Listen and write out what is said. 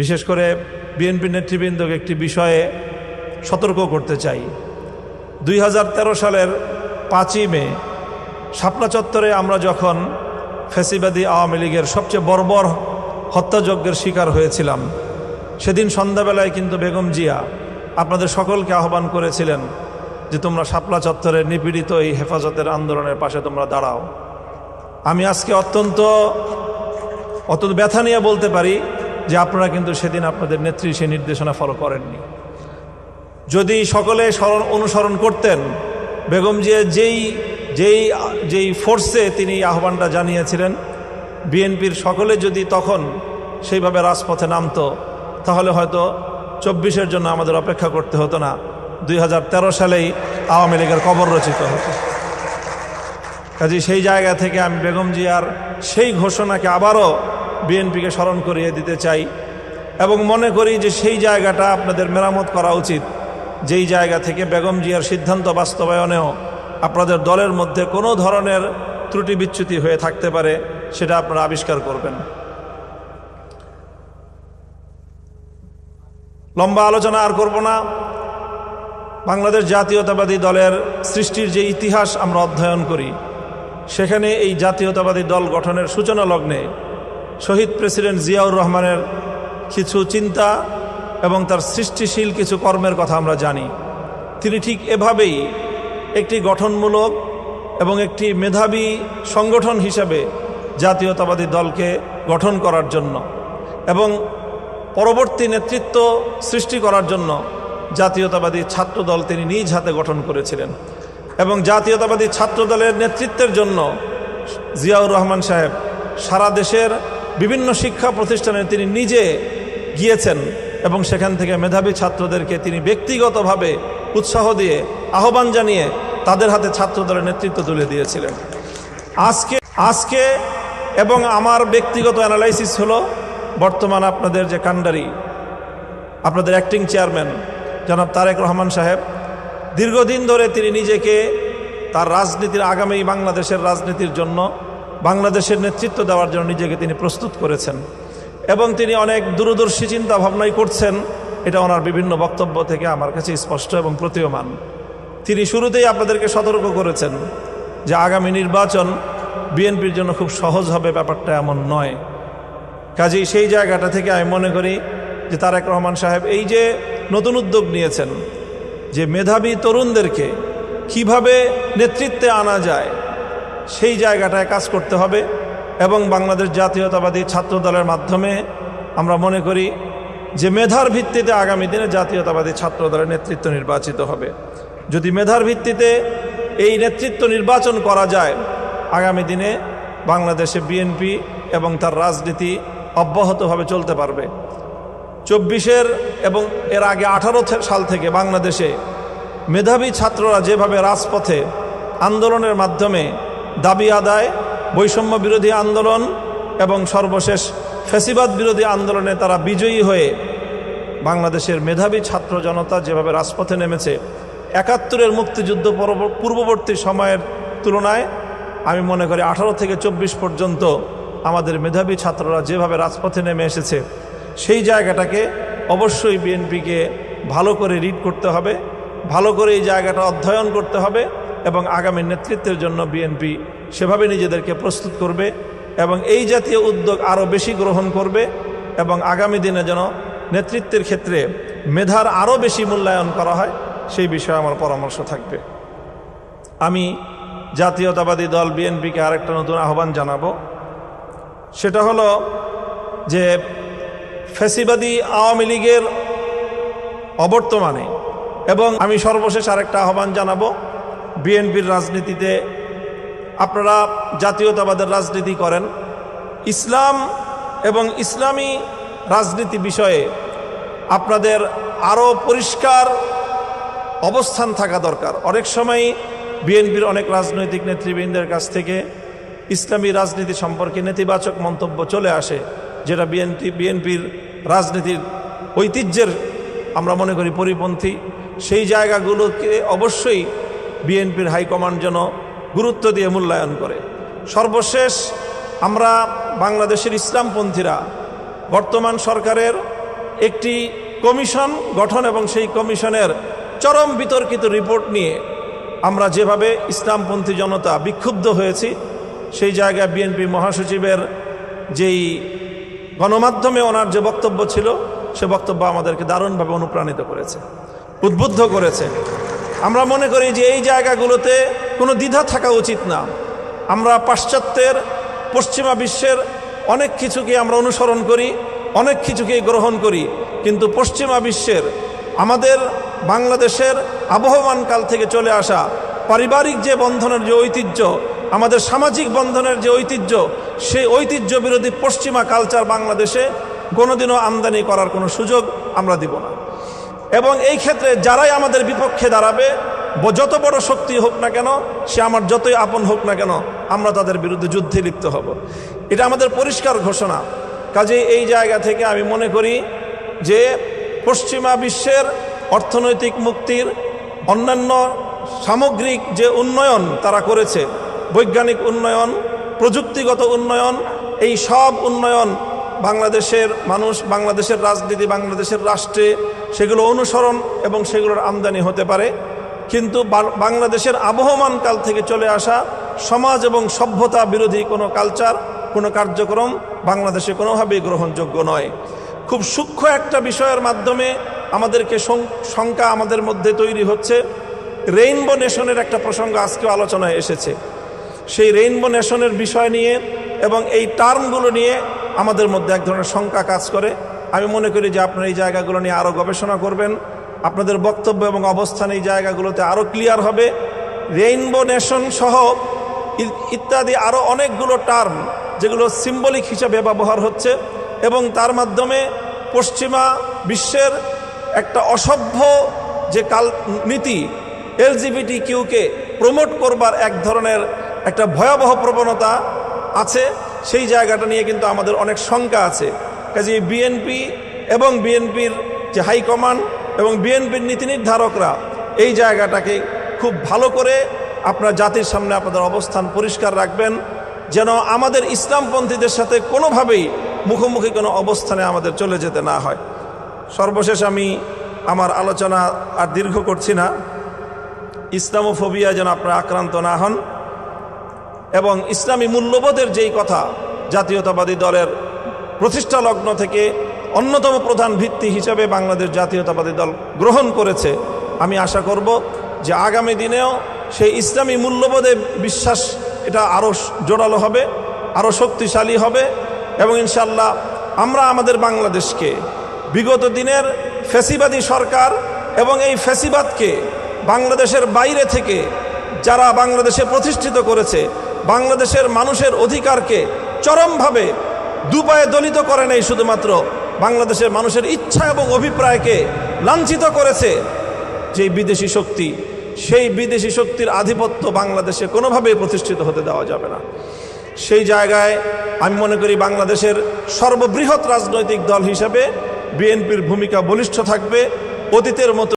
বিশেষ করে বিএনপি নেতৃবৃন্দকে একটি বিষয়ে সতর্ক করতে চাই। দুই হাজার তেরো সালের পাঁচই মে, শাপলা চত্বরে আমরা যখন ফ্যাসিবাদী আওয়ামী লীগের সবচেয়ে বর্বর হত্যাযজ্ঞের শিকার হয়েছিলাম, সেদিন সন্ধ্যাবেলায় কিন্তু বেগম জিয়া আপনাদের সকলকে আহ্বান করেছিলেন যে তোমরা শাপলা চত্বরে নিপীড়িত এই হেফাজতের আন্দোলনের পাশে তোমরা দাঁড়াও। আমি আজকে অত্যন্ত অত্যন্ত ব্যথা নিয়ে বলতে পারি যে আপনারা কিন্তু সেদিন আপনাদের নেত্রী সেই নির্দেশনা ফলো করেননি। যদি সকলে স্মরণ অনুসরণ করতেন, বেগম জিয়া যেই যেই যেই ফোর্সে তিনি আহ্বানটা জানিয়েছিলেন, বিএনপির সকলে যদি তখন সেইভাবে রাজপথে নামতো, তাহলে হয়তো চব্বিশের জন্য আমাদের অপেক্ষা করতে হতো না, দুই হাজার তেরো সালেই আওয়ামী লীগের কবর রচিত হতো। কাজে সেই জায়গা থেকে আমি বেগম জিয়ার সেই ঘোষণাকে আবারও বিএনপিকে স্মরণ করিয়ে দিতে চাই এবং মনে করি যে সেই জায়গাটা আপনাদের মেরামত করা উচিত। যেই জায়গা থেকে বেগম জিয়ার সিদ্ধান্ত বাস্তবায়নেও আপনাদের দলের মধ্যে কোনো ধরনের ত্রুটি বিচ্যুতি হয়ে থাকতে পারে, সেটা আপনারা আবিষ্কার করবেন। লম্বা আলোচনা আর করব না। বাংলাদেশ জাতীয়তাবাদী দলের সৃষ্টির যে ইতিহাস আমরা অধ্যয়ন করি, সেখানে এই জাতীয়তাবাদী দল গঠনের সূচনা লগ্নে শহীদ প্রেসিডেন্ট জিয়াউর রহমানের কিছু চিন্তা এবং তার সৃষ্টিশীল কিছু কর্মের কথা আমরা জানি। তিনি ঠিক এভাবেই একটি গঠনমূলক এবং একটি মেধাবী সংগঠন হিসাবে জাতীয়তাবাদী দলকে গঠন করার জন্য এবং পরবর্তী নেতৃত্ব সৃষ্টি করার জন্য জাতীয়তাবাদী ছাত্রদল তিনি নিজ হাতে গঠন করেছিলেন এবং জাতীয়তাবাদী ছাত্রদলের নেতৃত্বের জন্য জিয়াউর রহমান সাহেব সারা দেশের বিভিন্ন শিক্ষা প্রতিষ্ঠানে তিনি নিজে গিয়েছেন এবং সেখান থেকে মেধাবী ছাত্রদেরকে তিনি ব্যক্তিগতভাবে উৎসাহ দিয়ে আহ্বান জানিয়ে তাদের হাতে ছাত্রদলের নেতৃত্ব তুলে দিয়েছিলেন। আজকে আজকে এবং আমার ব্যক্তিগত অ্যানালাইসিস হলো বর্তমান আপনাদের যে কান্ডারি, আপনাদের অ্যাক্টিং চেয়ারম্যান, জনাব তারেক রহমান সাহেব। দীর্ঘদিন ধরে তিনি নিজেকে তার রাজনীতির, আগামী বাংলাদেশের রাজনীতির জন্য বাংলাদেশের নেতৃত্ব দেওয়ার জন্য নিজেকে তিনি প্রস্তুত করেছেন এবং তিনি অনেক দূরদর্শী চিন্তা ভাবনাই করছেন। এটা ওনার বিভিন্ন বক্তব্য থেকে আমার কাছে স্পষ্ট এবং প্রতীয়মান। তিনি শুরুতেই আপনাদেরকে সতর্ক করেছেন যে আগামী নির্বাচন বিএনপির জন্য খুব সহজ হবে, ব্যাপারটা এমন নয়। কাজেই সেই জায়গাটা থেকে আমি মনে করি যে তারেক রহমান সাহেব এই যে নতুন উদ্যোগ নিয়েছেন, যে মেধাবী তরুণদেরকে কীভাবে নেতৃত্বে আনা যায় সেই জায়গাটায় কাজ করতে হবে এবং বাংলাদেশ জাতীয়তাবাদী ছাত্র দলের মাধ্যমে আমরা মনে করি যে মেধার ভিত্তিতে আগামী দিনে জাতীয়তাবাদী ছাত্র দলের নেতৃত্ব নির্বাচিত হবে। যদি মেধার ভিত্তিতে এই নেতৃত্ব নির্বাচন করা যায়, আগামী দিনে বাংলাদেশে বিএনপি এবং তার রাজনীতি অব্যাহতভাবে চলতে পারবে। চব্বিশের এবং এর আগে আঠারো সাল থেকে বাংলাদেশে মেধাবী ছাত্ররা যেভাবে রাজপথে আন্দোলনের মাধ্যমে দাবি আদায়, বৈষম্য বিরোধী আন্দোলন এবং সর্বশেষ ফেসিবাদ বিরোধী আন্দোলনে তারা বিজয়ী হয়ে বাংলাদেশের মেধাবী ছাত্র জনতা যেভাবে রাজপথে নেমেছে, একাত্তরের মুক্তিযুদ্ধ পূর্ববর্তী সময়ের তুলনায় আমি মনে করি আঠারো থেকে চব্বিশ পর্যন্ত আমাদের মেধাবী ছাত্ররা যেভাবে রাজপথে নেমে এসেছে, সেই জায়গাটাকে অবশ্যই বিএনপিকে ভালো করে রিড করতে হবে, ভালো করে এই জায়গাটা অধ্যয়ন করতে হবে এবং আগামী নেতৃত্বের জন্য বিএনপি সেভাবে নিজেদেরকে প্রস্তুত করবে এবং এই জাতীয় উদ্যোগ আরও বেশি গ্রহণ করবে এবং আগামী দিনে যেন নেতৃত্বের ক্ষেত্রে মেধার আরও বেশি মূল্যায়ন করা হয়, সেই বিষয়ে আমার পরামর্শ থাকবে। আমি জাতীয়তাবাদী দল বিএনপিকে আরেকটা নতুন আহ্বান জানাব। সেটা হলো যে ফেসিবাদী আওয়ামী লীগের অবর্তমানে এবং আমি সর্বশেষ আরেকটা আহ্বান জানাব বিএনপির রাজনীতিতে আপনারা জাতীয়তাবাদের রাজনীতি করেন। ইসলাম এবং ইসলামী রাজনীতি বিষয়ে আপনাদের আরও পরিষ্কার অবস্থান থাকা দরকার। অনেক সময় বিএনপির অনেক রাজনৈতিক নেতৃবৃন্দের কাছ থেকে ইসলামী রাজনীতি সম্পর্কে নেতিবাচক মন্তব্য চলে আসে, যেটা বিএনপি, বিএনপির রাজনীতির ঐতিহ্যের আমরা মনে করি পরিপন্থী। সেই জায়গাগুলোকে অবশ্যই বিএনপির হাইকমান্ড যেন গুরুত্ব দিয়ে মূল্যায়ন করে। সর্বশেষ আমরা বাংলাদেশের ইসলামপন্থীরা, বর্তমান সরকারের একটি কমিশন গঠন এবং সেই কমিশনের চরম বিতর্কিত রিপোর্ট নিয়ে আমরা যেভাবে ইসলামপন্থী জনতা বিক্ষুব্ধ হয়েছি, সেই জায়গায় বিএনপি মহাসচিবের যেই গণমাধ্যমে ওনার যে বক্তব্য ছিল, সে বক্তব্য আমাদেরকে দারুণভাবে অনুপ্রাণিত করেছে, উদ্বুদ্ধ করেছে। আমরা মনে করি যে এই জায়গাগুলোতে কোনো দ্বিধা থাকা উচিত না। আমরা পাশ্চাত্যের, পশ্চিমা বিশ্বের অনেক কিছুকে আমরা অনুসরণ করি, অনেক কিছুকে গ্রহণ করি, কিন্তু পশ্চিমা বিশ্বের, আমাদের বাংলাদেশের আবহমান কাল থেকে চলে আসা পারিবারিক যে বন্ধনের যে ঐতিহ্য, আমাদের সামাজিক বন্ধনের যে ঐতিহ্য, সেই ঐতিহ্য বিরোধী পশ্চিমা কালচার বাংলাদেশে কোনোদিনও আমদানি করার কোনো সুযোগ আমরা দিব না। এবং এই ক্ষেত্রে যারাই আমাদের বিপক্ষে দাঁড়াবে যত বড় শক্তি হোক না কেন, সে আমার যতই আপন হোক না কেন, আমরা তাদের বিরুদ্ধে যুদ্ধে লিপ্ত হব। এটা আমাদের পরিষ্কার ঘোষণা। কাজে এই জায়গা থেকে আমি মনে করি যে পশ্চিমা বিশ্বের অর্থনৈতিক মুক্তির অন্যান্য সামগ্রিক যে উন্নয়ন তারা করেছে, বৈজ্ঞানিক উন্নয়ন, প্রযুক্তিগত উন্নয়ন, এই সব উন্নয়ন বাংলাদেশের মানুষ, বাংলাদেশের রাজনীতি, বাংলাদেশের রাষ্ট্রে সেগুলো অনুসরণ এবং সেগুলোর আমদানি হতে পারে। কিন্তু বাংলাদেশের আবহমান কাল থেকে চলে আসা সমাজ এবং সভ্যতা বিরোধী কোনো কালচার, কোনো কার্যক্রম বাংলাদেশে কোনোভাবেই গ্রহণযোগ্য নয়। খুব সূক্ষ্ম একটা বিষয়ের মাধ্যমে আমাদেরকে শঙ্কা আমাদের মধ্যে তৈরি হচ্ছে। রেইনবো নেশনের একটা প্রসঙ্গ আজকেও আলোচনায় এসেছে। সেই রেইনবো নেশনের বিষয় নিয়ে এবং এই টার্মগুলো নিয়ে আমাদের মধ্যে এক ধরনের শঙ্কা কাজ করে। আমি মনে করি যে আপনারা এই জায়গাগুলো নিয়ে আরও গবেষণা করবেন। আপনাদের বক্তব্য এবং অবস্থান এই জায়গাগুলোতে আরও ক্লিয়ার হবে। রেইনবো নেশন সহ ইত্যাদি আরও অনেকগুলো টার্ম যেগুলো সিম্বলিক হিসাবে ব্যবহার হচ্ছে এবং তার মাধ্যমে পশ্চিমা বিশ্বের একটা অসভ্য যে কাল, নীতি এলজিবিটি কিউকে প্রমোট করবার এক ধরনের একটা ভয়াবহ প্রবণতা আছে। সেই জায়গাটা নিয়ে কিন্তু আমাদের অনেক শঙ্কা আছে। কাজে বিএনপি এবং বিএনপির যে হাইকমান্ড এবং বিএনপির নীতি নির্ধারকরা এই জায়গাটাকে খুব ভালো করে আপনার জাতির সামনে আপনাদের অবস্থান পরিষ্কার রাখবেন, যেন আমাদের ইসলামপন্থীদের সাথে কোনোভাবেই মুখোমুখি কোনো অবস্থানে আমাদের চলে যেতে না হয়। সর্বশেষ আমি আমার আলোচনা আর দীর্ঘ করছি না। ইসলামোফোবিয়া যেন আপনারা আক্রান্ত না হন এবং ইসলামী মূল্যবোধের যেই কথা জাতীয়তাবাদী দলের প্রতিষ্ঠা লগ্ন থেকে অন্যতম প্রধান ভিত্তি হিসাবে বাংলাদেশ জাতীয়তাবাদী দল গ্রহণ করেছে। আমি আশা করব যে আগামী দিনেও সেই ইসলামী মূল্যবোধে বিশ্বাস এটা আরও জোরালো হবে আরও শক্তিশালী হবে এবং ইনশাল্লাহ আমরা আমাদের বাংলাদেশকে বিগত দিনের ফেসিবাদী সরকার এবং এই ফেসিবাদকে বাংলাদেশের বাইরে থেকে যারা বাংলাদেশে প্রতিষ্ঠিত করেছে, বাংলাদেশের মানুষের অধিকারকে চরমভাবে দুপায়ে দলিত করে নেই শুধুমাত্র, বাংলাদেশের মানুষের ইচ্ছা এবং অভিপ্রায়কে লাঞ্ছিত করেছে। যে বিদেশি শক্তি, সেই বিদেশি শক্তির আধিপত্য বাংলাদেশে কোনোভাবেই প্রতিষ্ঠিত হতে দেওয়া যাবে না। সেই জায়গায় আমি মনে করি বাংলাদেশের সর্ববৃহৎ রাজনৈতিক দল হিসেবে বিএনপির ভূমিকা বলিষ্ঠ থাকবে, অতীতের মতো